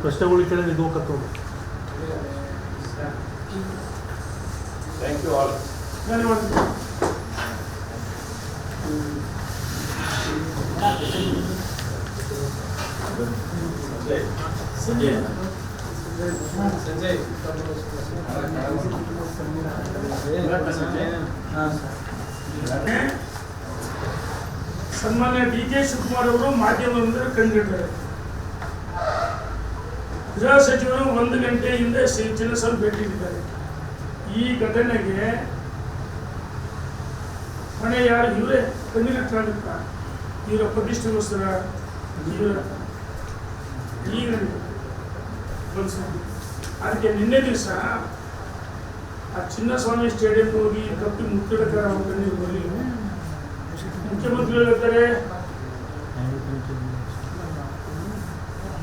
ಪ್ರಶ್ನೆಗಳು ಕೇಳಿದ್ರೆ ಇದು ಕತ್ತೋದು ಥ್ಯಾಂಕ್ ಯು ಆಲ್ ಧನ್ಯವಾದ ಸಂಜಯ್ ಸಂಜಯ್ ಸನ್ಮಾನ್ಯ ಡಿ ಕೆ ಶಿವಕುಮಾರ್ ಅವರು ಮಾಧ್ಯಮದಿಂದ ಕಂಡಿದ್ದಾರೆ ಗೃಹ ಸಚಿವರು ಒಂದು ಗಂಟೆ ಹಿಂದೆ ಚಿನ್ನಸ್ವಾಮಿ ಭೇಟಿ ನೀಡಿದ್ದಾರೆ ಈ ಘಟನೆಗೆ ಹೊಣೆ ಯಾರು ಇವರೇ ಕಣ್ಣಿಲಿಟ್ಟಾಗುತ್ತಾ ಇವರ ಪ್ರತಿಷ್ಠೆಗೋಸ್ಕರ ಅದಕ್ಕೆ ನಿನ್ನೆ ದಿವಸ ಆ ಚಿನ್ನಸ್ವಾಮಿ ಸ್ಟೇಡಿಯಂ ಹೋಗಿ ಕಪ್ಪಿ ಮುತ್ತಿಡಕರ ಅವ್ರ ಕಣ್ಣೀರು ಬರಲಿಲ್ಲ ಮುಖ್ಯಮಂತ್ರಿಗಳು ಹೇಳ್ತಾರೆ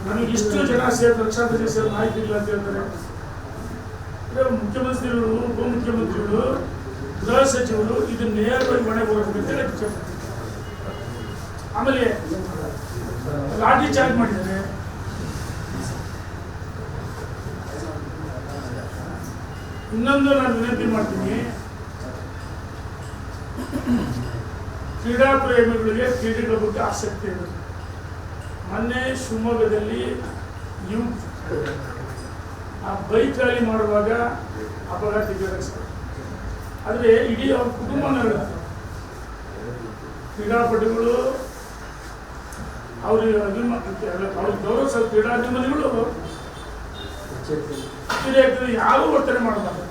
ನಮಗೆ ಇಷ್ಟು ಜನ ಸೇರಿ ಲಕ್ಷಾಂತರ ಸೇರಿ ಮಾಹಿತಿ ಇಲ್ಲ ಅಂತ ಹೇಳ್ತಾರೆ ಮುಖ್ಯಮಂತ್ರಿಗಳು, ಉಪಮುಖ್ಯಮಂತ್ರಿಗಳು, ಗೃಹ ಸಚಿವರು ಇದು ನೇರವಾಗಿ ಮನೆ ಹೋಗಬೇಕು ಅಂತ ಆಮೇಲೆ ಲಾಠಿ ಚಾರ್ಜ್ ಮಾಡಿದ್ದಾರೆ. ಇನ್ನೊಂದು ನಾನು ವಿನಂತಿ ಮಾಡ್ತೀನಿ. ಕ್ರೀಡಾ ಪ್ರೇಮಿಗಳಿಗೆ ಕ್ರೀಡೆಗಳ ಬಗ್ಗೆ ಆಸಕ್ತಿ ಇದೆ ಮೊನ್ನೆ ಶಿವಮೊಗ್ಗದಲ್ಲಿ ಯೂತ್ ಆ ಬೈಕ್ ರ್ಯಾಲಿ ಮಾಡುವಾಗ ಅಪಘಾತ ಆದರೆ ಇಡೀ ಅವ್ರ ಹೇಳುತ್ತೆ ಕ್ರೀಡಾಪಟುಗಳು ಅವ್ರಿಗೆ ಅಭಿಮಾನ ಗೌರವ ಸರ್ ಕ್ರೀಡಾಭಿಮಾನಿಗಳು ಕ್ರೀಡೆ ಯಾರೂ ಮಾಡಬಾರ್ದು.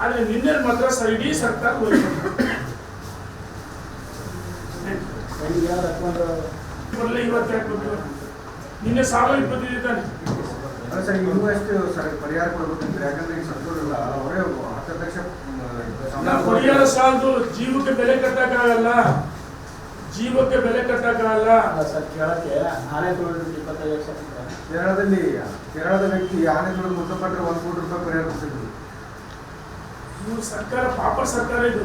ಆದರೆ ನಿನ್ನೆ ಮಾತ್ರ ಸರ್ ಇಡೀ ಸರ್ಕಾರ ಇವತ್ತು ಯಾಕೆ? ನಿನ್ನೆ ಸಾವಿರ ಇಪ್ಪತ್ತೈದು ತಾನೆ. ಸರ್ ಇನ್ನೂ ಎಷ್ಟು ಸರ್ ಪರಿಹಾರ ಕೊಡ್ಬೇಕಂದ್ರೆ ಯಾಕಂದ್ರೆ ಈಗ ಸಂತೋಷ ಅವರೇ ಹತ್ತು ಲಕ್ಷ ಪರಿಹಾರ ಸಾಲದು ಜೀವಕ್ಕೆ ಬೆಲೆ ಕಟ್ಟಕ್ಕಾಗಲ್ಲ ಜೀವಕ್ಕೆ ಬೆಲೆ ಕಟ್ಟಕ್ಕಾಗಲ್ಲ ಸರ್ ಕೇಳಕ್ಕೆ ಆನೆ ತೊಗೊಂಡು ಇಪ್ಪತ್ತೈದು ಲಕ್ಷ. ಕೇರಳದಲ್ಲಿ ಕೇರಳದ ವ್ಯಕ್ತಿ ಆನೆ ತೊಳೆದು ಮೃತಪಟ್ಟರೆ ಒಂದು ಕೋಟಿ ರೂಪಾಯಿ ಪರಿಹಾರ ಕೊಡ್ತಿದ್ರು. ಇವು ಸರ್ಕಾರ ಪಾಪ ಸರ್ಕಾರ ಇದು.